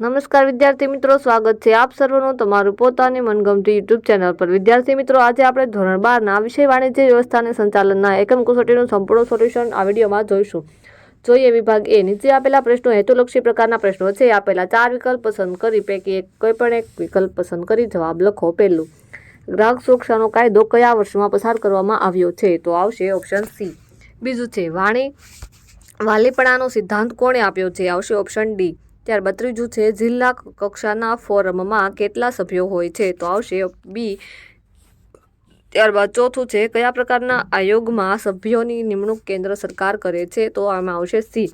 નમસ્કાર વિદ્યાર્થી મિત્રો, સ્વાગત છે આપ સર્વનું તમારું પોતાની મનગમતી યુટ્યુબ ચેનલ પર. વિદ્યાર્થી મિત્રો, આજે આપણે ધોરણ બારના વિષય વાણિજ્ય વ્યવસ્થા અને સંચાલનના એકમ કસોટીનું સંપૂર્ણ સોલ્યુશન આ વિડીયોમાં જોઈશું. જોઈએ વિભાગ એ, નીચે આપેલા પ્રશ્નો હેતુલક્ષી પ્રકારના પ્રશ્નો છે. આપેલા ચાર વિકલ્પ પસંદ કરી, પૈકી એક કોઈ પણ એક વિકલ્પ પસંદ કરી, જવાબ લખો પહેલું. ગ્રાહક સુરક્ષાનો કાયદો કયા વર્ષમાં પસાર કરવામાં આવ્યો છે? તો આવશે ઓપ્શન સી. બીજું છે, વાણી વાલીપણાનો સિદ્ધાંત કોણે આપ્યો છે? આવશે ઓપ્શન ડી. ત્યારબાદ ત્રીજું છે, જિલ્લા કક્ષાના ફોરમમાં કેટલા સભ્યો હોય છે? તો આવશે બી ત્યારબાદ ચોથું છે, કયા પ્રકારના આયોગમાં સભ્યોની નિમણૂક કેન્દ્ર સરકાર કરે છે? તો આમાં આવશે સી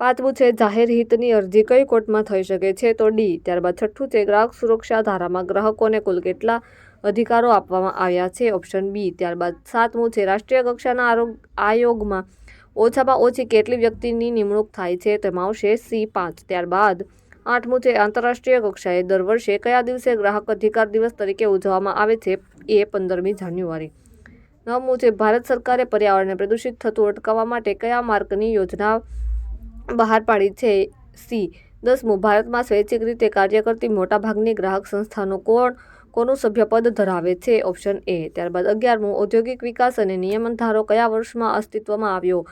પાંચમું છે, જાહેર હિતની અરજી કઈ કોર્ટમાં થઈ શકે છે? તો ડી ત્યારબાદ છઠ્ઠું છે, ગ્રાહક સુરક્ષા ધારામાં ગ્રાહકોને કુલ કેટલા અધિકારો આપવામાં આવ્યા છે? ઓપ્શન બી ત્યારબાદ સાતમું છે, રાષ્ટ્રીય કક્ષાના આરોગ, આયોગમાં ઓછામાં ઓછી કેટલી વ્યક્તિની નિમણૂક થાય છે તેમાં આવશે સી પાંચ ત્યારબાદ. આઠમું છે, આંતરરાષ્ટ્રીય કક્ષાએ દર વર્ષે કયા દિવસે ગ્રાહક અધિકાર દિવસ તરીકે ઉજવવામાં આવે છે? એ પંદરમી જાન્યુઆરી. નવમું છે, ભારત સરકારે પર્યાવરણને પ્રદૂષિત થતું અટકાવવા માટે કયા માર્ગની યોજના બહાર પાડી છે? સી, દસમું, ભારતમાં સ્વૈચ્છિક રીતે કાર્ય કરતી મોટાભાગની ગ્રાહક સંસ્થાનો કોણ? કોનું સભ્યપદ ધરાવે છે. Option A. ત્યારબાદ અગિયારમું, ઔદ્યોગિક વિકાસ અને નિયમન ધારો કયા વર્ષમાં અસ્તિત્વમાં આવ્યો?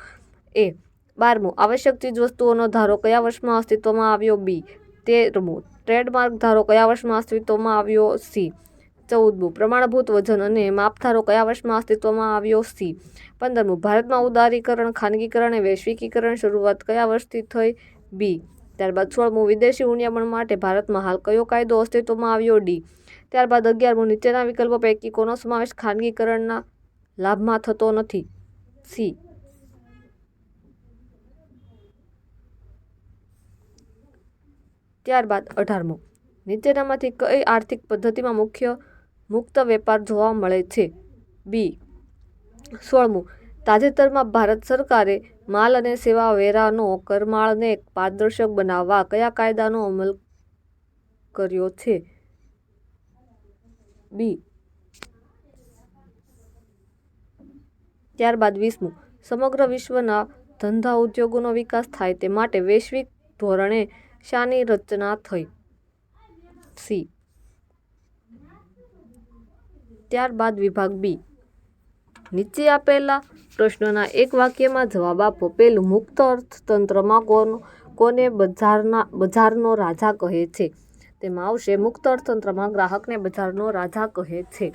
એ. બારમું, આવશ્યક ચીજવસ્તુઓનો ધારો કયા વર્ષમાં અસ્તિત્વમાં આવ્યો? બી. તેરમું, ટ્રેડમાર્ક ધારો કયા વર્ષમાં અસ્તિત્વમાં આવ્યો? સી. ચૌદમું, પ્રમાણભૂત વજન અને માપધારો કયા વર્ષમાં અસ્તિત્વમાં આવ્યો? સી. પંદરમું, ભારતમાં ઉદારીકરણ, ખાનગીકરણ અને વૈશ્વિકીકરણ શરૂઆત કયા વર્ષથી થઈ? બી. ત્યારબાદ સોળમું, વિદેશી ઉનિયામણ માટે ભારતમાં હાલ કયો કાયદો અસ્તિત્વમાં આવ્યો? ડી. ત્યારબાદ અગિયારમું નીચેના વિકલ્પો પૈકી કોનો સમાવેશ ખાનગીકરણના લાભમાં થતો નથી? સી. ત્યારબાદ અઢારમું. નીચેનામાંથી કઈ આર્થિક પદ્ધતિમાં મુખ્ય મુક્ત વેપાર જોવા મળે છે? બી. સોળમું. તાજેતરમાં ભારત સરકારે માલ અને સેવા વેરાનો કરમાળને પારદર્શક બનાવવા કયા કાયદાનો અમલ કર્યો છે? બી. ત્યારબાદ વીસમું સમગ્ર વિશ્વના ધંધા ઉદ્યોગોનો વિકાસ થાય તે માટે વૈશ્વિક ધોરણે શાની રચના થઈ. સી. ત્યારબાદ વિભાગ બી. નીચે આપેલા પ્રશ્નોના એક વાક્યમાં જવાબ આપો. પેલું મુક્ત અર્થતંત્રમાં કોનો, કોને બજારના, બજારનો રાજા કહે છે? તેમાં આવશે મુક્ત અર્થતંત્રમાં ગ્રાહકને બજારનો રાજા કહે છે.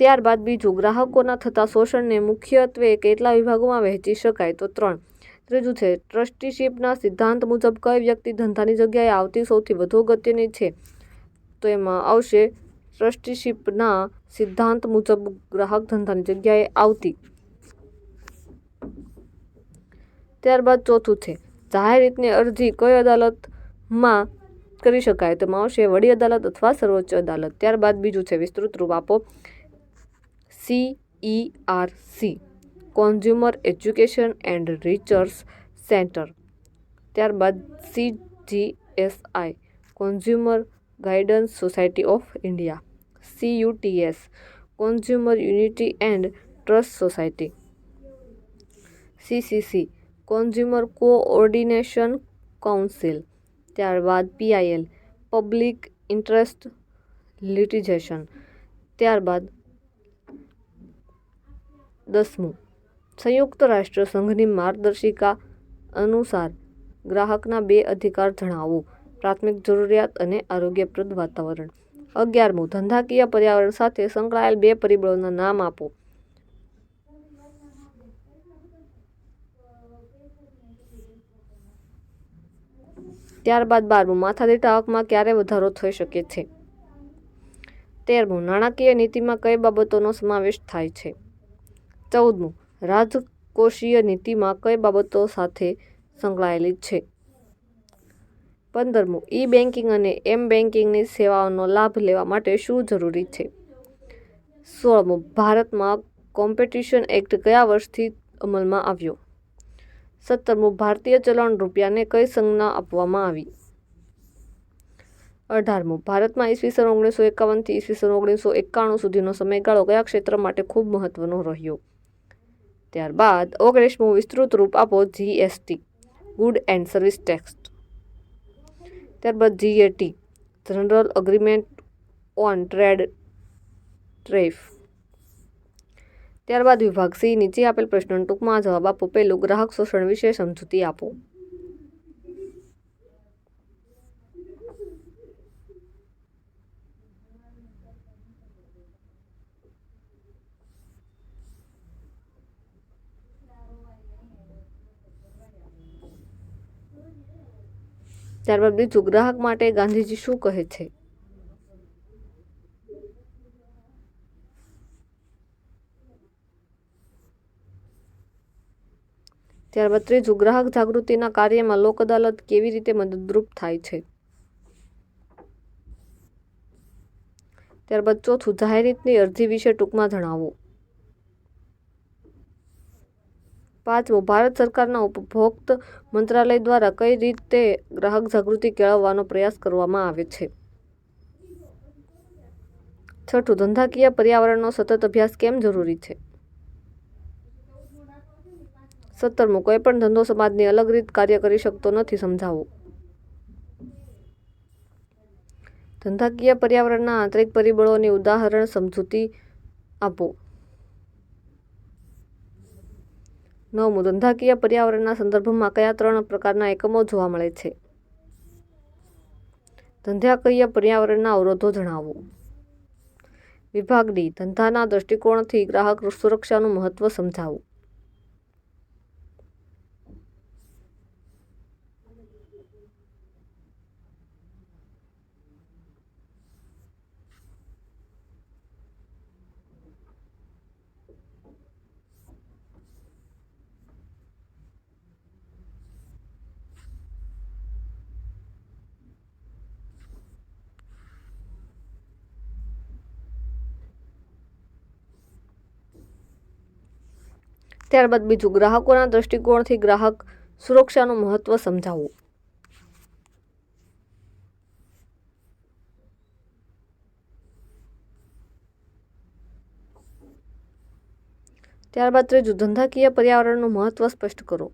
ત્યારબાદ બીજું, ગ્રાહકોના થતા શોષણને મુખ્યત્વે કેટલા વિભાગોમાં વહેંચી શકાય તો ત્રણ. ત્રીજું છે, ટ્રસ્ટીશીપના સિદ્ધાંત મુજબ કઈ વ્યક્તિ ધંધાની જગ્યાએ આવતી સૌથી વધુ અગત્યની છે? તો એમાં આવશે, ટ્રસ્ટીશીપના સિદ્ધાંત મુજબ ગ્રાહક ધંધાની જગ્યાએ આવતી. ત્યારબાદ ચોથું છે જાહેર રીતની અરજી કઈ અદાલતમાં કરી શકાય? તો આવશે વડી અદાલત અથવા સર્વોચ્ચ અદાલત. ત્યારબાદ બીજું છે, વિસ્તૃત રૂપ આપો. C E R C consumer education and research centre ત્યારબાદ C G S I consumer guidance society of India C U T S consumer unity and trust society CCC consumer coordination council ત્યારબાદ PIL public interest litigation ત્યારબાદ દસમું, સંયુક્ત રાષ્ટ્ર સંઘની માર્ગદર્શિકા અનુસાર ગ્રાહકના બે અધિકાર જણાવો, પ્રાથમિક જરૂરિયાત અને આરોગ્યપ્રદ વાતાવરણ. અગિયારમું, ધંધાકીય પર્યાવરણ સાથે સંકળાયેલ બે પરિબળોના નામ આપો. ત્યારબાદ બારમું માથાદીઠ આવકમાં ક્યારે વધારો થઈ શકે છે? તેરમું, નાણાકીય નીતિમાં કઈ બાબતોનો સમાવેશ થાય છે? ચૌદમું, રાજકોષીય નીતિમાં કઈ બાબતો સાથે સંકળાયેલી છે? પંદરમું ઈ બેન્કિંગ અને એમ બેન્કિંગની સેવાઓનો લાભ લેવા માટે શું જરૂરી છે? સોળમું, ભારતમાં કોમ્પિટિશન એક્ટ કયા વર્ષથી અમલમાં આવ્યો? સત્તરમું ભારતીય ચલણ રૂપિયાને કઈ સંજ્ઞા આપવામાં આવી? અઢારમું, ભારતમાં ઈસવીસન ઓગણીસો એકાવનથી ઈસવીસન ઓગણીસો એકાણું સુધીનો સમયગાળો કયા ક્ષેત્ર માટે ખૂબ મહત્વનો રહ્યો? ત્યારબાદ ઓગણીસમું વિસ્તૃત રૂપ આપો GST good and service tax ત્યારબાદ GAT general agreement on trade tariff ત્યારબાદ વિભાગ સી નીચે આપેલ પ્રશ્નનો ટૂંકમાં જવાબ આપો. પહેલું, ગ્રાહક શોષણ વિશે સમજૂતી આપો. ત્યારબાદ બીજું, ગ્રાહક માટે ગાંધીજી શું કહે છે? ત્યારબાદ ત્રીજું, ગ્રાહક જાગૃતિના કાર્યમાં લોક અદાલત કેવી રીતે મદદરૂપ થાય છે? ત્યારબાદ ચોથું જાહેરિતની અરજી વિશે ટૂંકમાં જણાવો. પાંચમું, ભારત સરકારના ઉપભોક્ત મંત્રાલય દ્વારા કઈ રીતે ગ્રાહક જાગૃતિ કેળવવાનો પ્રયાસ કરવામાં આવે છે? છઠ્ઠું, ધંધાકીય પર્યાવરણનો સતત અભ્યાસ કેમ જરૂરી છે? સત્તરમું કોઈ પણ ધંધો સમાજની અલગ રીત કાર્ય કરી શકતો નથી સમજાવવું ધંધાકીય પર્યાવરણના આંતરિક પરિબળોની ઉદાહરણ સમજૂતી આપો. નવમું, ધંધાકીય પર્યાવરણના સંદર્ભમાં કયા ત્રણ પ્રકારના એકમો જોવા મળે છે? ધંધાકીય પર્યાવરણના અવરોધો જણાવો. વિભાગ ડી ધંધાના દૃષ્ટિકોણથી ગ્રાહક સુરક્ષાનું મહત્વ સમજાવો. ત્યારબાદ બીજું ગ્રાહકોના દૃષ્ટિકોણથી ગ્રાહક સુરક્ષાનું મહત્વ સમજાવો ત્યારબાદ ત્રીજું, ધંધાકીય પર્યાવરણનું મહત્વ સ્પષ્ટ કરો.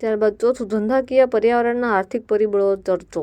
ત્યારબાદ ચોથું ધંધાકીય પર્યાવરણના આર્થિક પરિબળો ચર્ચો.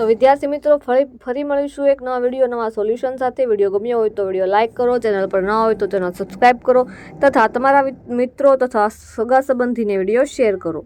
તો વિદ્યાર્થી મિત્રો, ફરી ફરી મળીશું એક નવા વીડિયો નવા સોલ્યુશન સાથે. વીડિયો ગમ્યો હોય તો વીડિયો લાઇક કરો ચેનલ પર ન હોય તો ચેનલ સબસ્ક્રાઈબ કરો, તથા તમારા મિત્રો તથા સગા સંબંધીને વીડિયો શેર કરો.